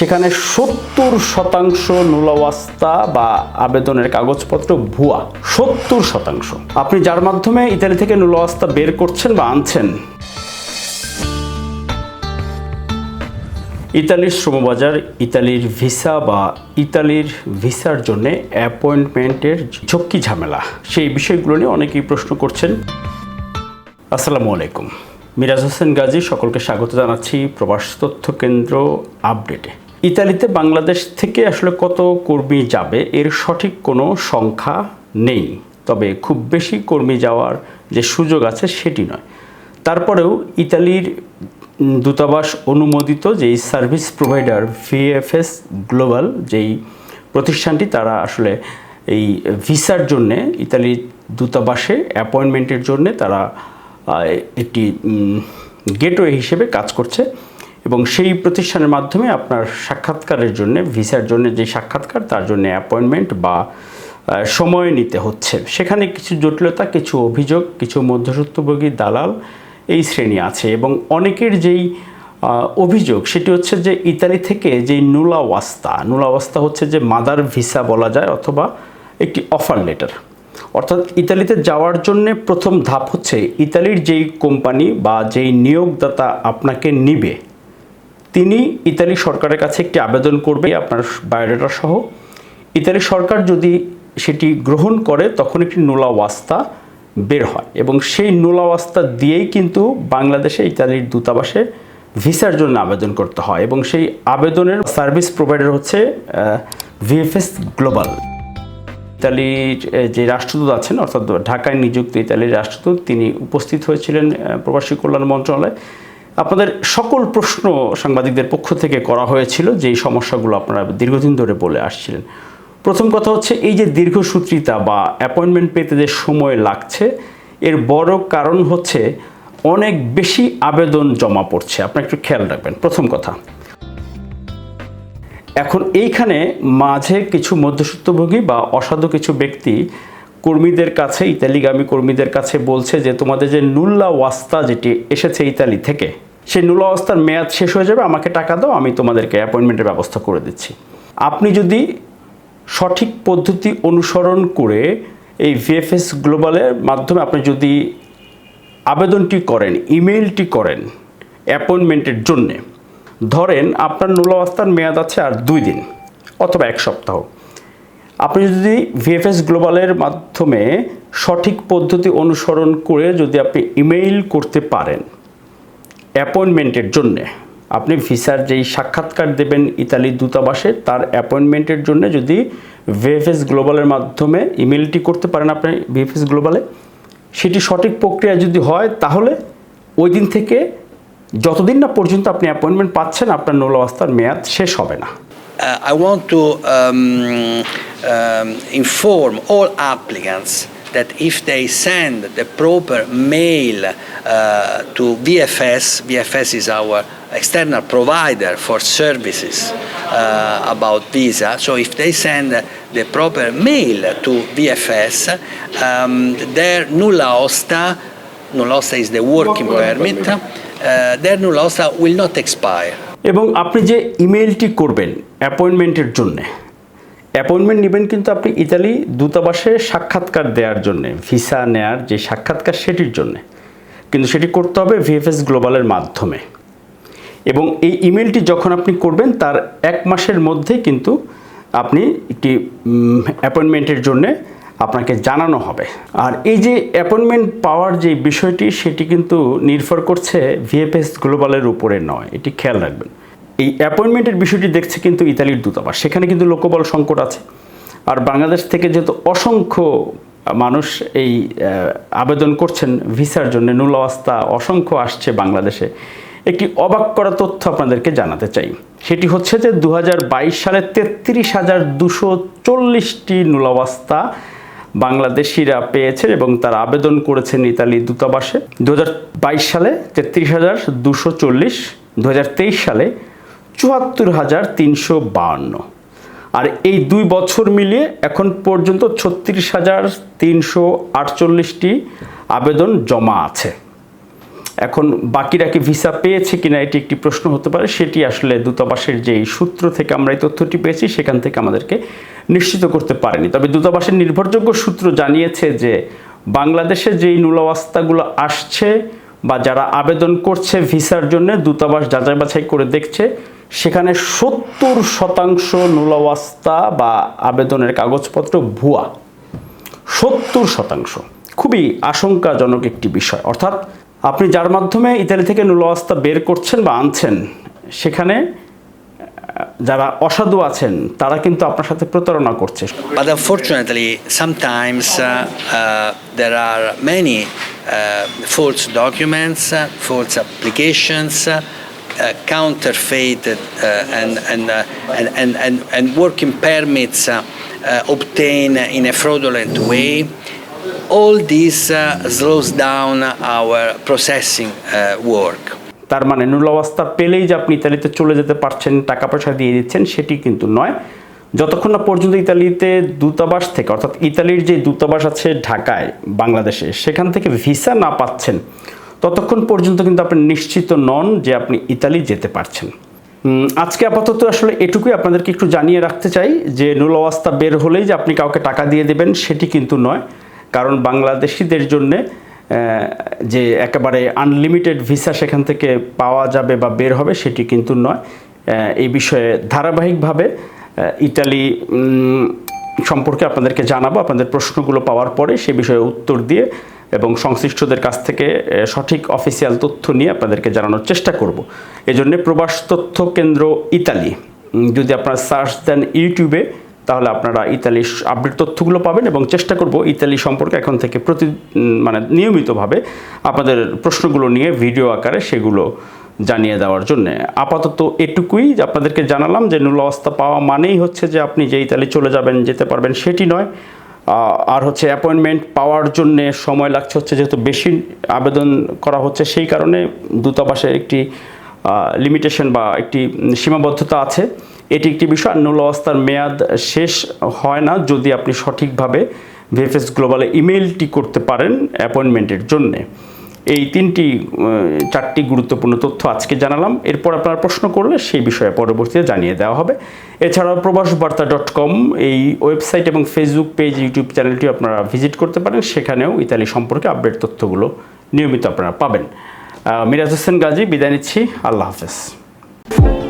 সেখানে সত্তর শতাংশ নুলাওয়াস্তা বা আবেদনের কাগজপত্র ভুয়া। সত্তর শতাংশ। আপনি যার মাধ্যমে ইতালি থেকে নুলাওয়াস্তা বের করছেন বা আনছেন, ইতালির শ্রমবাজার, ইতালির ভিসা বা ইতালির ভিসার জন্য অ্যাপয়েন্টমেন্টের ঝক্কি ঝামেলা। সেই বিষয়গুলো নিয়ে অনেকেই প্রশ্ন করছেন। আসসালামু আলাইকুম। মিরাজ হোসেন গাজী, সকলকে স্বাগত জানাচ্ছি প্রবাস তথ্য কেন্দ্র আপডেটে। ইতালিতে বাংলাদেশ থেকে আসলে কত কর্মী যাবে এর সঠিক কোনো সংখ্যা নেই। তবে খুব বেশি কর্মী যাওয়ার যে সুযোগ আছে সেটি নয়। তারপরেও ইতালির দূতাবাস অনুমোদিত যেই সার্ভিস প্রোভাইডার ভিএফএস গ্লোবাল, যেই প্রতিষ্ঠানটি, তারা আসলে এই ভিসার জন্যে ইতালির দূতাবাসে অ্যাপয়েন্টমেন্টের জন্যে তারা একটি গেটওয়ে হিসেবে কাজ করছে। এবং সেই প্রতিষ্ঠানের মাধ্যমে আপনার সাক্ষাৎকারের জন্য, ভিসার জন্য যে সাক্ষাৎকার, তার জন্য অ্যাপয়েন্টমেন্ট বা সময় নিতে হচ্ছে। সেখানে কিছু জটিলতা, কিছু অভিযোগ, কিছু মধ্যসত্ত্বভোগী দালাল এই শ্রেণি আছে এবং অনেকের যেই অভিযোগ, সেটি হচ্ছে যে ইতালি থেকে যেই নুলাওয়াস্তা নুলাওয়াস্তা হচ্ছে যে মাদার ভিসা বলা যায় অথবা একটি অফার লেটার। অর্থাৎ ইতালিতে যাওয়ার জন্য প্রথম ধাপ হচ্ছে ইতালির যেই কোম্পানি বা যেই নিয়োগদাতা আপনাকে নিবে তিনি ইতালি সরকারের কাছে একটি আবেদন করবে, আপনার বায়োডাটা সহ। ইতালি সরকার যদি সেটি গ্রহণ করে, তখন একটি নোলা ওয়াস্তা বের হয় এবং সেই নোলা ওয়াস্তা দিয়েই কিন্তু বাংলাদেশে ইতালির দূতাবাসে ভিসার জন্য আবেদন করতে হয় এবং সেই আবেদনের সার্ভিস প্রোভাইডার হচ্ছে ভিএফএস গ্লোবাল। ইতালির যে রাষ্ট্রদূত আছেন, অর্থাৎ ঢাকায় নিযুক্ত ইতালির রাষ্ট্রদূত, তিনি উপস্থিত হয়েছিলেন প্রবাসী কল্যাণ মন্ত্রণালয়ে। আপনাদের সকল প্রশ্ন সাংবাদিকদের পক্ষ থেকে করা হয়েছিল, যেই সমস্যাগুলো আপনারা দীর্ঘদিন ধরে বলে আসছিলেন। প্রথম কথা হচ্ছে, এই যে দীর্ঘসূত্রিতা বা অ্যাপয়েন্টমেন্ট পেতে যে সময় লাগছে, এর বড় কারণ হচ্ছে অনেক বেশি আবেদন জমা পড়ছে। আপনারা একটু খেয়াল রাখবেন, প্রথম কথা। এখন এইখানে মাঝে কিছু মধ্যসূত্রভোগী বা অসাধু কিছু ব্যক্তি কর্মীদের কাছে, ইতালিগামী কর্মীদের কাছে বলছে যে, তোমাদের যে নুল্লা ওয়াস্তা যেটি এসেছে ইতালি থেকে সেই নুল্লা অবস্থার মেয়াদ শেষ হয়ে যাবে, আমাকে টাকা দাও, আমি তোমাদেরকে অ্যাপয়েন্টমেন্টের ব্যবস্থা করে দিচ্ছি। আপনি যদি সঠিক পদ্ধতি অনুসরণ করে এই ভিএফএস গ্লোবালের মাধ্যমে আপনি যদি আবেদনটি করেন ইমেইলটি করেন অ্যাপয়েন্টমেন্টের জন্যে, ধরেন আপনার নুলাবস্থার মেয়াদ আছে আর দুই দিন অথবা এক সপ্তাহ। আপনি যদি ভিএফএস গ্লোবালের মাধ্যমে সঠিক পদ্ধতি অনুসরণ করে যদি আপনি ইমেইল করতে পারেন অ্যাপয়েন্টমেন্টের জন্যে। আপনি ভিসার যেই সাক্ষাৎকার দেবেন ইতালি দূতাবাসে, তার অ্যাপয়েন্টমেন্টের জন্য যদি ভিএফএস গ্লোবালের মাধ্যমে ইমেলটি করতে পারেন আপনি ভিএফএস গ্লোবালে, সেটি সঠিক প্রক্রিয়া যদি হয়, তাহলে ওই দিন থেকে যতদিন না পর্যন্ত আপনি অ্যাপয়েন্টমেন্ট পাচ্ছেন, আপনার নৌলাবস্থার মেয়াদ শেষ হবে না। I I to inform all applicants that if they send the proper mail uh, to VFS, VFS is our external provider for services uh, about visa. So if they send the proper mail to VFS, um, their nulla osta, nulla osta is the working permit, uh, their nulla osta will not expire. এবং আপনি যে ইমেলটি করবেন অ্যাপয়েন্টমেন্টের জন্য appointment নেবেন কিন্তু আপনি Italy দূতাবাসে সাক্ষাৎকার দেওয়ার জন্য, ভিসা নেয়ার যে সাক্ষাৎকার সেটির জন্য। কিন্তু সেটি করতে হবে ভিএফএস গ্লোবালের মাধ্যমে। এবং এই ইমেলটি যখন আপনি করবেন, তার এক মাসের মধ্যে কিন্তু আপনি একটি অ্যাপয়েন্টমেন্টের জন্যে আপনাকে জানানো হবে। আর এই যে অ্যাপয়েন্টমেন্ট পাওয়ার যে বিষয়টি, সেটি কিন্তু নির্ভর করছে ভিএফএস গ্লোবালের উপরে নয়। এটি খেয়াল রাখবেন। এই অ্যাপয়েন্টমেন্টের বিষয়টি দেখছে কিন্তু ইতালির দূতাবাস। সেখানে কিন্তু লোকবল সংকট আছে। আর বাংলাদেশ থেকে যেহেতু অসংখ্য মানুষ এই আবেদন করছেন ভিসার জন্য, নুলাওয়াস্তা অসংখ্য আসছে বাংলাদেশে। একটি অবাক করা তথ্য আপনাদেরকে জানাতে চাই। সেটি হচ্ছে যে দু হাজার বাইশ সালে তেত্রিশ হাজার দুশো চল্লিশটি নুলাওয়াস্তা বাংলাদেশিরা পেয়েছে এবং তারা আবেদন করেছেন ইতালি দূতাবাসে। দু হাজার বাইশ সালে তেত্রিশ হাজার দুশো চল্লিশ দু সালে চুয়াত্তর হাজার তিনশো বাহান্ন। আর এই দুই বছর মিলিয়ে এখন পর্যন্ত ছত্রিশ হাজার তিনশো আটচল্লিশটি আবেদন জমা আছে। এখন বাকিরা কি ভিসা পেয়েছে কিনা এটি একটি প্রশ্ন হতে পারে। সেটি আসলে দূতাবাসের যেই সূত্র থেকে আমরা এই তথ্যটি পেয়েছি, সেখান থেকে আমাদেরকে নিশ্চিত করতে পারেনি। তবে দূতাবাসের নির্ভরযোগ্য সূত্র জানিয়েছে যে বাংলাদেশে যেই নুলাওয়াস্তাগুলো আসছে বা যারা আবেদন করছে ভিসার জন্য দূতাবাস যাচাই বাছাই করে দেখছে সেখানে সত্তর শতাংশ নুলাওয়াস্তা বা আবেদনের কাগজপত্র ভুয়া। সত্তর শতাংশ। খুবই আশঙ্কাজনক একটি বিষয়। অর্থাৎ আপনি যার মাধ্যমে ইতালি থেকে নুলাওয়াস্তা বের করছেন বা আনছেন সেখানে যারা অসাধু আছেন তারা কিন্তু আপনার সাথে প্রতারণা করছে। But unfortunately, sometimes uh, uh, there are many false documents, uh, false applications, uh, uh, counterfeit uh, and, and, uh, and, and, and, and working permits uh, uh, obtained in a fraudulent way. All this uh, slows down our processing uh, work. তার মানে নুলাওয়াস্তা পেলেই যে আপনি ইতালিতে চলে যেতে পারছেন টাকা পয়সা দিয়ে দিচ্ছেন সেটি কিন্তু নয় যতক্ষণ না পর্যন্ত ইতালিতে দূতাবাস থেকে, অর্থাৎ ইতালির যে দূতাবাস আছে ঢাকায়, বাংলাদেশে, সেখান থেকে ভিসা না পাচ্ছেন, ততক্ষণ পর্যন্ত কিন্তু আপনি নিশ্চিত নন যে আপনি ইতালি যেতে পারছেন। আজকে আপাতত আসলে এটুকুই আপনাদেরকে একটু জানিয়ে রাখতে চাই যে নুল অবস্থা বের হলেই যে আপনি কাউকে টাকা দিয়ে দেবেন, সেটি কিন্তু নয়। কারণ বাংলাদেশিদের জন্যে যে একেবারে আনলিমিটেড ভিসা সেখান থেকে পাওয়া যাবে বা বের হবে, সেটি কিন্তু নয়। এই বিষয়ে ধারাবাহিকভাবে ইটালি সম্পর্কে আপনাদেরকে জানাব। আপনাদের প্রশ্নগুলো পাওয়ার পরে সে বিষয়ে উত্তর দিয়ে এবং সংশ্লিষ্টদের কাছ থেকে সঠিক অফিসিয়াল তথ্য নিয়ে আপনাদেরকে জানানোর চেষ্টা করব। এজন্য প্রবাস তথ্য কেন্দ্র ইতালি। যদি আপনারা সার্চ দেন ইউটিউবে, তাহলে আপনারা ইতালির আপডেট তথ্যগুলো পাবেন এবং চেষ্টা করব ইতালি সম্পর্কে এখন থেকে প্রতি মানে নিয়মিতভাবে আপনাদের প্রশ্নগুলো নিয়ে ভিডিও আকারে সেগুলো জানিয়ে দেওয়ার জন্য। আপাতত এটুকুই আপনাদেরকে জানালাম যে নুল অবস্থা পাওয়া মানেই হচ্ছে যে আপনি যে ইতালি চলে যাবেন, যেতে পারবেন সেটি নয়। আর হচ্ছে অ্যাপয়েন্টমেন্ট পাওয়ার জন্য সময় লাগছে হচ্ছে যেহেতু বেশি আবেদন করা হচ্ছে সেই কারণে দূতাবাসের একটি লিমিটেশন বা একটি সীমাবদ্ধতা আছে। এটি একটি বিষয়, আর নুল অবস্থার মেয়াদ শেষ হয় না যদি আপনি সঠিকভাবে ভিএফএস গ্লোবালে ইমেইলটি করতে পারেন অ্যাপয়েন্টমেন্টের জন্যে। এই তিনটি চারটি গুরুত্বপূর্ণ তথ্য আজকে জানালাম। এরপর আপনারা প্রশ্ন করলে সেই বিষয়ে পরবর্তীতে জানিয়ে দেওয়া হবে। এছাড়াও প্রবাস বার্তা ডট কম, এই ওয়েবসাইট এবং ফেসবুক পেজ, ইউটিউব চ্যানেলটি আপনারা ভিজিট করতে পারেন। সেখানেও ইতালি সম্পর্কে আপডেট তথ্যগুলো নিয়মিত আপনারা পাবেন। মিরাজ হোসেন গাজী, বিদায় নিচ্ছি। আল্লাহ হাফেজ।